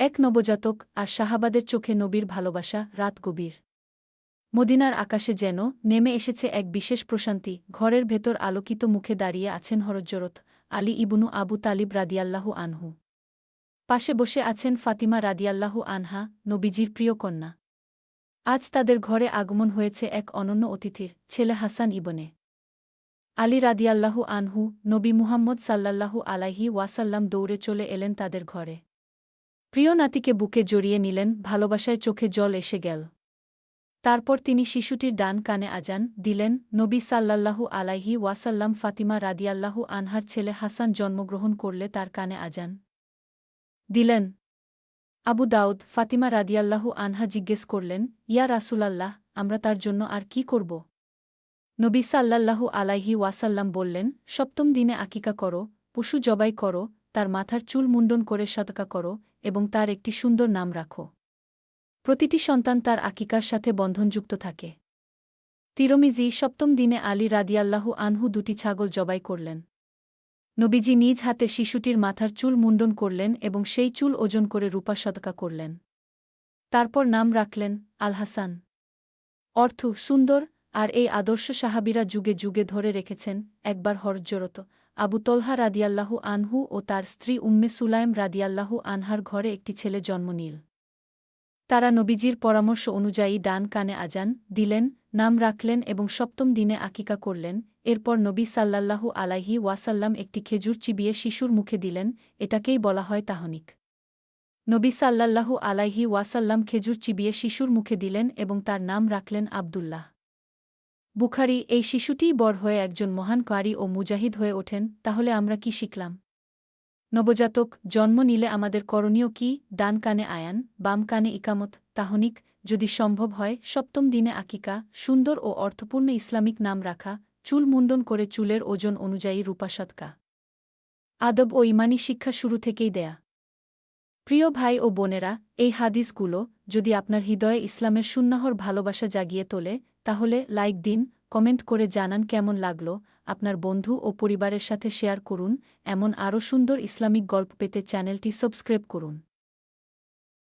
এক নবজাতক আর শাহাবাদের চোখে নবীর ভালোবাসা রাত গভীর। মদিনার আকাশে যেন নেমে এসেছে এক বিশেষ প্রশান্তি, ঘরের ভেতর আলোকিত মুখে দাঁড়িয়ে আছেন হরজ্জরত আলী ইবনু আবু তালিব রাদিয়াল্লাহু আনহু। পাশে বসে আছেন ফাতিমা রাদিয়াল্লাহু আনহা, নবীজির প্রিয় কন্যা। আজ তাদের ঘরে আগমন হয়েছে এক অনন্য অতিথির, ছেলে হাসান ইবনে। আলী রাদিয়াল্লাহু আনহু, নবী মুহাম্মদ সাল্লাল্লাহু আলাইহি ওয়াসাল্লাম দৌড়ে চলে এলেন তাদের ঘরে। প্রিয় নাতিকে বুকে জড়িয়ে নিলেন, ভালোবাসায় চোখে জল এসে গেল। তারপর তিনি শিশুটির ডান কানে আজান দিলেন, নবী সাল্লাল্লাহু আলাইহি ওয়াসাল্লাম ফাতিমা রাদিয়াল্লাহু আনহার ছেলে হাসান জন্মগ্রহণ করলে তার কানে আজান দিলেন। আবু দাউদ ফাতিমা রাদিয়াল্লাহু আনহা জিজ্ঞেস করলেন, ইয়া রাসূলাল্লাহ, আমরা তার জন্য আর কি করব? নবী সাল্লাল্লাহু আলাইহি ওয়াসাল্লাম বললেন, সপ্তম দিনে আকিকা করো, পশু জবাই করো তার মাথার চুল মুন্ডন করে সতকা করো এবং তার একটি সুন্দর নাম রাখো। প্রতিটি সন্তান তার আকিকার সাথে বন্ধনযুক্ত থাকে। তিরমিজি সপ্তম দিনে আলী রাদিয়াল্লাহু আনহু দুটি ছাগল জবাই করলেন। নবীজি নিজ হাতে শিশুটির মাথার চুল মুন্ডন করলেন এবং সেই চুল ওজন করে রূপা শতকা করলেন। তারপর নাম রাখলেন আল হাসান অর্থ, সুন্দর, আর এই আদর্শ সাহাবিরা যুগে যুগে ধরে রেখেছেন, একবার হরজরত আবু তলহা রাদিয়াল্লাহু আনহু ও তার স্ত্রী উম্মে সুলাইম রাদিয়াল্লাহু আনহার ঘরে একটি ছেলে জন্ম নিল। তারা নবীজির পরামর্শ অনুযায়ী ডান কানে আজান দিলেন, নাম রাখলেন এবং সপ্তম দিনে আকিকা করলেন, এরপর নবী সাল্লাল্লাহু আলাইহি ওয়াসাল্লাম একটি খেজুর চিবিয়ে শিশুর মুখে দিলেন, এটাকেই বলা হয় তাহনিক। নবী সাল্লাল্লাহু আলাইহি ওয়াসাল্লাম খেজুর চিবিয়ে শিশুর মুখে দিলেন এবং তার নাম রাখলেন আবদুল্লাহ। বুখারি, এই শিশুটিই বড় হয়ে একজন মহান কারি ও মুজাহিদ হয়ে ওঠেন, তাহলে আমরা কি শিখলাম? নবজাতক, জন্ম নিলে আমাদের করণীয় কি? ডান কানে আয়ান, বাম কানে ইকামত, তাহনিক, যদি সম্ভব হয়, সপ্তম দিনে আকিকা, সুন্দর ও অর্থপূর্ণ ইসলামিক নাম রাখা, চুল মুন্ডন করে চুলের ওজন অনুযায়ী রূপাসৎকা আদব ও ইমানি শিক্ষা শুরু থেকেই দেয়া। প্রিয় ভাই ও বোনেরা, এই হাদিসগুলো যদি আপনার হৃদয়ে ইসলামের সুন্নাহর ভালোবাসা জাগিয়ে তোলে, তাহলে লাইক দিন, কমেন্ট করে জানান কেমন লাগল, আপনার বন্ধু ও পরিবারের সাথে শেয়ার করুন, এমন আরও সুন্দর ইসলামিক গল্প পেতে চ্যানেলটি সাবস্ক্রাইব করুন।